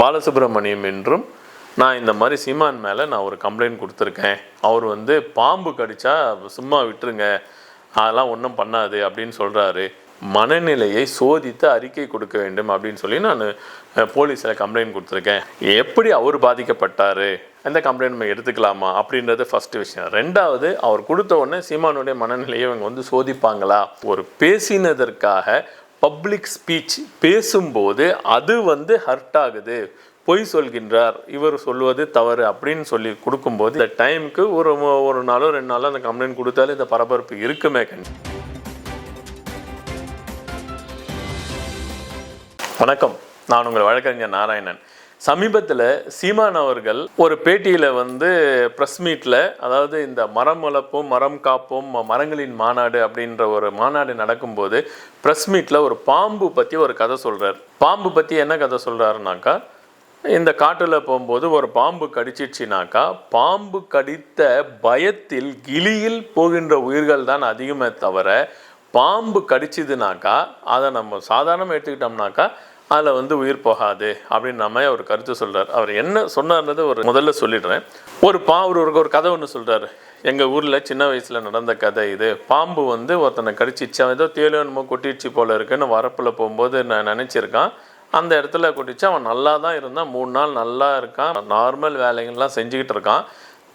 பாலசுப்ரமணியம் என்றும் நான் இந்த மாதிரி சீமான் மேலே நான் ஒரு கம்ப்ளைண்ட் கொடுத்துருக்கேன். அவர் வந்து பாம்பு கடிச்சா சும்மா விட்டுருங்க அதெல்லாம் ஒன்றும் பண்ணாது அப்படின்னு சொல்கிறாரு மனநிலையை சோதித்து அறிக்கை கொடுக்க வேண்டும் அப்படின்னு சொல்லி நான் போலீஸில் கம்ப்ளைண்ட் கொடுத்துருக்கேன். எப்படி அவர் பாதிக்கப்பட்டார்? அந்த கம்ப்ளைண்ட் நம்ம எடுத்துக்கலாமா? அப்படின்றது ஃபஸ்ட்டு விஷயம். ரெண்டாவது அவர் கொடுத்த உடனே சீமானுடைய மனநிலையை இவங்க வந்து சோதிப்பாங்களா? ஒரு பேசினதற்காக பப்ளிக் ஸ்பீச் பேசும்போது அது வந்து ஹர்ட் ஆகுது. பொய் சொல்கின்றார். இவர் சொல்வது தவறு அப்படின்னு சொல்லி கொடுக்கும்போது இந்த டைமுக்கு ஒரு ஒரு நாளோ ரெண்டு நாளோ அந்த கம்ப்ளைண்ட் கொடுத்தாலே இந்த பரபரப்பு இருக்குமே கண்டி. வணக்கம். நான் உங்கள் வழக்கறிஞர் நாராயணன். சமீபத்தில் சீமான் அவர்கள் ஒரு பேட்டியில் வந்து ப்ரெஸ் மீட்டில் அதாவது இந்த மரம் வளர்ப்போம் மரம் காப்போம் ம- மரங்களின் மாநாடு அப்படின்ற ஒரு மாநாடு நடக்கும்போது ப்ரெஸ் மீட்டில் ஒரு பாம்பு பற்றி ஒரு கதை சொல்கிறார் பாம்பு பற்றி என்ன கதை சொல்கிறாருனாக்கா இந்த காட்டில் போகும்போது ஒரு பாம்பு கடிச்சிடுச்சினாக்கா பாம்பு கடித்த பயத்தில் கிளியில் போகின்ற உயிர்கள் தான் அதிகமே தவிர பாம்பு கடிச்சதுனாக்கா அதை நம்ம சாதாரணமாக எடுத்துக்கிட்டோம்னாக்கா அதில் வந்து உயிர் போகாது அப்படின்னு நம்ம அவர் கருத்து சொல்கிறார் அவர் என்ன சொன்னார்ன்றது ஒரு முதல்ல சொல்லிடுறேன். ஒரு பா ஒரு ஒரு- ஒரு கதை ஒன்று சொல்கிறார் எங்கள் ஊரில் சின்ன வயசில் நடந்த கதை இது. பாம்பு வந்து ஒருத்தனை கடிச்சிச்சு அவன் ஏதோ தேலோ என்னமோ கொட்டிடுச்சு போல இருக்குன்னு வரப்பில் போகும்போது நான் நினச்சிருக்கான். அந்த இடத்துல கொட்டிச்சு. அவன் நல்லா தான் இருந்தான். மூணு நாள் நல்லா இருக்கான். நார்மல் வேலைகள்லாம் செஞ்சுக்கிட்டு இருக்கான்.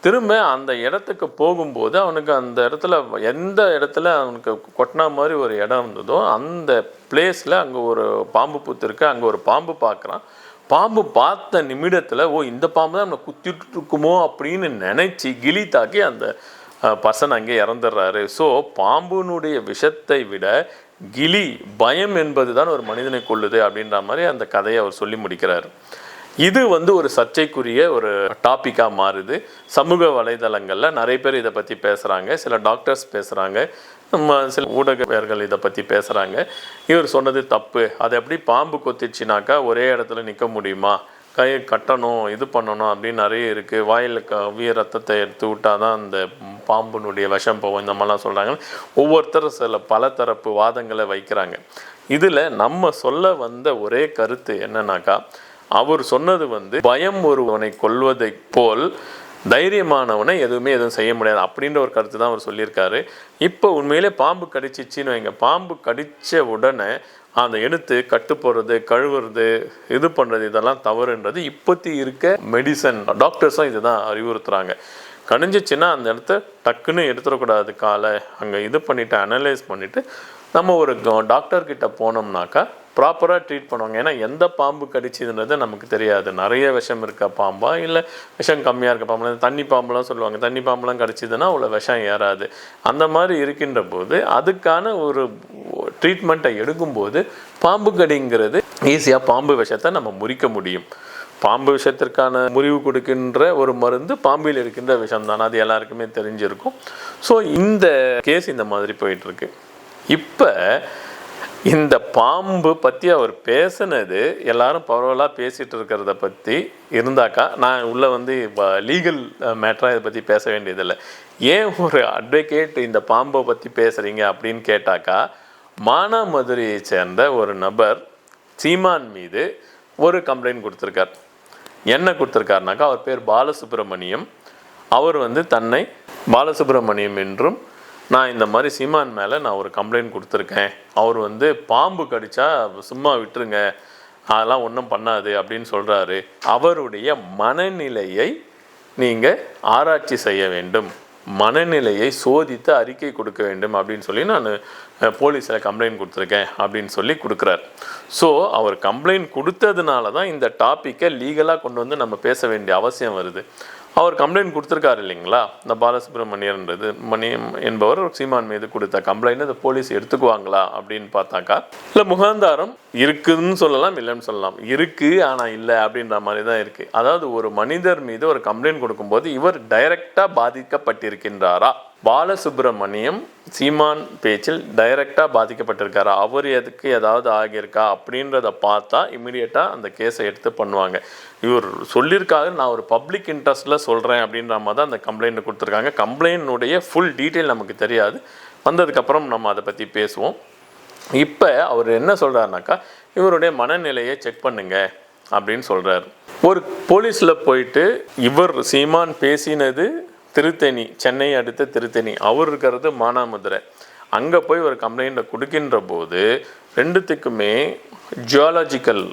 திரும்ப அந்த இடத்துக்கு போகும்போது அவனுக்கு அந்த இடத்துல எந்த இடத்துல அவனுக்கு கொட்டினா மாதிரி ஒரு இடம் இருந்ததோ அந்த பிளேஸில் அங்கே ஒரு பாம்பு புத்து அங்கே ஒரு பாம்பு பார்க்குறான் பாம்பு பார்த்த நிமிடத்தில் ஓ இந்த பாம்பு தான் நம்மளை குத்திட்டு இருக்குமோ? அப்படின்னு நினச்சி கிளி தாக்கி அந்த பர்சன் அங்கே இறந்துடுறாரு. ஸோ பாம்புனுடைய விஷத்தை விட கிளி பயம் என்பது தான் ஒரு மனிதனை கொள்ளுது அப்படின்ற மாதிரி அந்த கதையை அவர் சொல்லி முடிக்கிறார். இது வந்து ஒரு சர்ச்சைக்குரிய ஒரு டாப்பிக்காக மாறுது. சமூக வலைதளங்களில் நிறைய பேர் இதை பற்றி பேசுகிறாங்க சில டாக்டர்ஸ் பேசுகிறாங்க நம்ம சில ஊடகவியர்கள் இதை பற்றி பேசுகிறாங்க இவர் சொன்னது தப்பு. அது எப்படி பாம்பு கொத்திச்சுனாக்கா ஒரே இடத்துல நிற்க முடியுமா? கையை கட்டணும் இது பண்ணணும் அப்படின்னு நிறைய இருக்குது வாயில் கவிய ரத்தத்தை எடுத்து விட்டால் தான் அந்த பாம்புனுடைய விஷம் போகும். இந்த மாதிரிலாம் சொல்கிறாங்க ஒவ்வொருத்தரும் சில பல தரப்பு வாதங்களை வைக்கிறாங்க. இதில் நம்ம சொல்ல வந்த ஒரே கருத்து என்னன்னாக்கா அவர் சொன்னது வந்து பயம் ஒருவனை கொல்வதைப் போல் தைரியமானவனை எதுவுமே எதுவும் செய்ய முடியாது. அப்படின்ற ஒரு கருத்து தான் அவர் சொல்லியிருக்காரு. இப்போ உண்மையிலே பாம்பு கடிச்சிச்சின்னு வைங்க. பாம்பு கடித்த உடனே அந்த எடுத்து கட்டு போடுறது கழுவுறது இது பண்ணுறது இதெல்லாம் தவறுன்றது இப்போத்தி இருக்க மெடிசன் டாக்டர்ஸும் இதுதான் அறிவுறுத்துகிறாங்க கணிஞ்சிச்சின்னா அந்த இடத்த டக்குன்னு எடுத்துடக்கூடாது. காலை அங்கே இது பண்ணிவிட்டு அனலைஸ் பண்ணிவிட்டு நம்ம ஒரு டாக்டர்கிட்ட போனோம்னாக்கா ப்ராப்பராக ட்ரீட் பண்ணுவாங்க. ஏன்னா எந்த பாம்பு கடிச்சதுன்றது நமக்கு தெரியாது. நிறைய விஷம் இருக்க பாம்பா? இல்லை விஷம் கம்மியாக இருக்க பாம்பு தண்ணி பாம்புலாம் சொல்லுவாங்க. தண்ணி பாம்புலாம் கடிச்சதுன்னா அவ்வளோ விஷம் ஏறாது. அந்த மாதிரி இருக்கின்ற போது அதுக்கான ஒரு ட்ரீட்மெண்ட்டை எடுக்கும்போது பாம்பு கடிங்கிறது ஈஸியாக பாம்பு விஷத்தை நம்ம முறிக்க முடியும். பாம்பு விஷயத்திற்கான முறிவு கொடுக்கின்ற ஒரு மருந்து பாம்பில் இருக்கின்ற விஷம் தான் அது எல்லாருக்குமே தெரிஞ்சிருக்கும். ஸோ இந்த கேஸ் இந்த மாதிரி போயிட்டுருக்கு. இப்போ இந்த பாம்பு பற்றி அவர் பேசினது எல்லாரும் பரவலாக பேசிகிட்டு இருக்கிறத பற்றி இருந்தாக்கா நான் உள்ளே வந்து லீகல் மேட்டராக இதை பற்றி பேச வேண்டியதில்லை. ஏன் ஒரு அட்வொகேட் இந்த பாம்பை பற்றி பேசுகிறீங்க அப்படின்னு கேட்டாக்கா மானாமதுரையை சேர்ந்த ஒரு நபர் சீமான் மீது ஒரு கம்ப்ளைண்ட் கொடுத்துருக்கார். என்ன கொடுத்துருக்காருனாக்கா அவர் பேர் பாலசுப்ரமணியம். அவர் வந்து தன்னை பாலசுப்ரமணியம் என்றும் நான் இந்த மாதிரி சீமான் மேலே நான் ஒரு கம்ப்ளைண்ட் கொடுத்துருக்கேன். அவர் வந்து பாம்பு கடிச்சா சும்மா விட்டுருங்க அதெல்லாம் ஒன்றும் பண்ணாது அப்படின்னு சொல்கிறாரு அவருடைய மனநிலையை நீங்கள் ஆராய்ச்சி செய்ய வேண்டும். மனநிலையை சோதித்து அறிக்கை கொடுக்க வேண்டும் அப்படின்னு சொல்லி நான் போலீஸில் கம்ப்ளைண்ட் கொடுத்துருக்கேன் அப்படின்னு சொல்லி கொடுக்குறார். ஸோ அவர் கம்ப்ளைண்ட் கொடுத்ததுனால தான் இந்த டாப்பிக்கை லீகலாக கொண்டு வந்து நம்ம பேச வேண்டிய அவசியம் வருது. அவர் கம்ப்ளைண்ட் கொடுத்துருக்காரு இல்லைங்களா? இந்த பாலசுப்ரமணியன்றது மணியம் என்பவர் சீமான் மீது கொடுத்த கம்ப்ளைண்ட் இந்த போலீஸ் எடுத்துக்குவாங்களா அப்படின்னு பார்த்தாக்கா இல்லை முகாந்தாரம் இருக்குதுன்னு சொல்லலாம் இல்லைன்னு சொல்லலாம். இருக்கு ஆனால் இல்லை அப்படின்ற மாதிரி தான் இருக்குது அதாவது ஒரு மனிதர் மீது ஒரு கம்ப்ளைண்ட் கொடுக்கும்போது இவர் டைரெக்டாக பாதிக்கப்பட்டிருக்கின்றாரா? பாலசுப்ரமணியம் சீமான் பேச்சில் டைரக்டாக பாதிக்கப்பட்டிருக்காரு? அவர் எதுக்கு ஏதாவது ஆகியிருக்கா? அப்படின்றத பார்த்தா இமீடியட்டாக அந்த கேஸை எடுத்து பண்ணுவாங்க. இவர் சொல்லியிருக்காரு நான் ஒரு பப்ளிக் இன்ட்ரெஸ்ட்டில் சொல்கிறேன் அப்படின்ற மாதிரி தான் அந்த கம்ப்ளைண்ட் கொடுத்துருக்காங்க. கம்ப்ளைண்டுடைய ஃபுல் டீட்டெயில் நமக்கு தெரியாது. வந்ததுக்கப்புறம் நம்ம அதை பற்றி பேசுவோம். இப்போ அவர் என்ன சொல்கிறாருனாக்கா இவருடைய மனநிலையை செக் பண்ணுங்க அப்படின்னு சொல்கிறார் ஒரு போலீஸில் போயிட்டு இவர் சீமான் பேசினது திருத்தணி சென்னை அடுத்த திருத்தணி. அவர் இருக்கிறது மானாமதுரை. அங்கே போய் ஒரு கம்ப்ளைண்ட்டை கொடுக்கின்ற போது ரெண்டுத்துக்குமே ஜியாலஜிக்கல்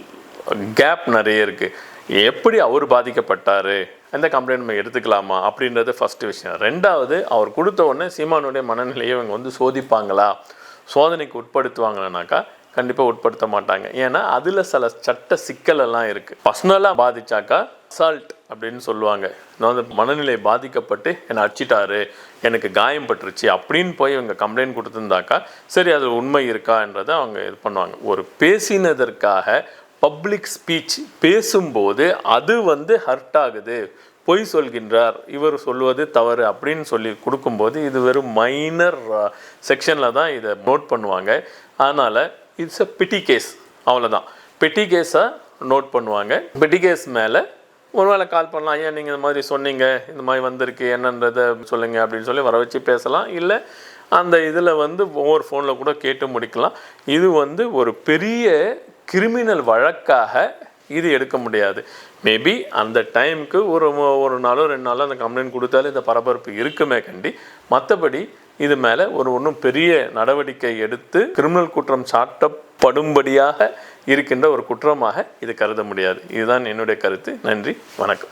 கேப் நிறைய இருக்குது எப்படி அவர் பாதிக்கப்பட்டார்? அந்த கம்ப்ளைண்ட் நம்ம எடுத்துக்கலாமா? அப்படின்றது ஃபஸ்ட்டு விஷயம். ரெண்டாவது அவர் கொடுத்த உடனே சீமானுடைய மனநிலையை இவங்க வந்து சோதிப்பாங்களா? சோதனைக்கு உட்படுத்துவாங்களானாக்கா கண்டிப்பாக உட்படுத்த மாட்டாங்க. ஏன்னா அதில் சில சட்ட சிக்கலெல்லாம் இருக்குது பர்சனலாக பாதிச்சாக்கா அசால்ட் அப்படின்னு சொல்லுவாங்க. நான் வந்து மனநிலை பாதிக்கப்பட்டு என்னை அடிச்சிட்டாரு எனக்கு காயம் பட்டுருச்சு அப்படின்னு போய் இவங்க கம்ப்ளைண்ட் கொடுத்துருந்தாக்கா சரி அது உண்மை இருக்கான்றதை அவங்க இது பண்ணுவாங்க. ஒரு பேசினதற்காக பப்ளிக் ஸ்பீச் பேசும்போது அது வந்து ஹர்ட் ஆகுது. பொய் சொல்கின்றார் இவர் சொல்வது தவறு அப்படின்னு சொல்லி கொடுக்கும்போது இது வெறும் மைனர் செக்ஷனில் தான் இதை நோட் பண்ணுவாங்க. அதனால் இட்ஸ் அ பிட்டி கேஸ் அவ்வளோதான் பெட்டி கேஸாக நோட் பண்ணுவாங்க. பெட்டி கேஸ் மேலே ஒருவேளை கால் பண்ணலாம். ஐயா நீங்கள் இந்த மாதிரி சொன்னீங்க. இந்த மாதிரி வந்திருக்கு. என்னன்றதை சொல்லுங்க. அப்படின்னு சொல்லி வர வச்சு பேசலாம். இல்லை அந்த இதில் வந்து ஒவ்வொரு ஃபோனில் கூட கேட்டு முடிக்கலாம். இது வந்து ஒரு பெரிய கிரிமினல் வழக்காக இது எடுக்க முடியாது. மேபி அந்த டைமுக்கு ஒரு ஒரு நாளோ ரெண்டு நாளோ அந்த கம்ப்ளைண்ட் கொடுத்தாலும் இந்த பரபரப்பு இருக்குமே கண்டி. மற்றபடி இது மேலே ஒரு ஒன்றும் பெரிய நடவடிக்கை எடுத்து கிரிமினல் குற்றம் படும்படியாக இருக்கின்ற ஒரு குற்றமாக இது கருத முடியாது. இதுதான் என்னுடைய கருத்து. நன்றி. வணக்கம்.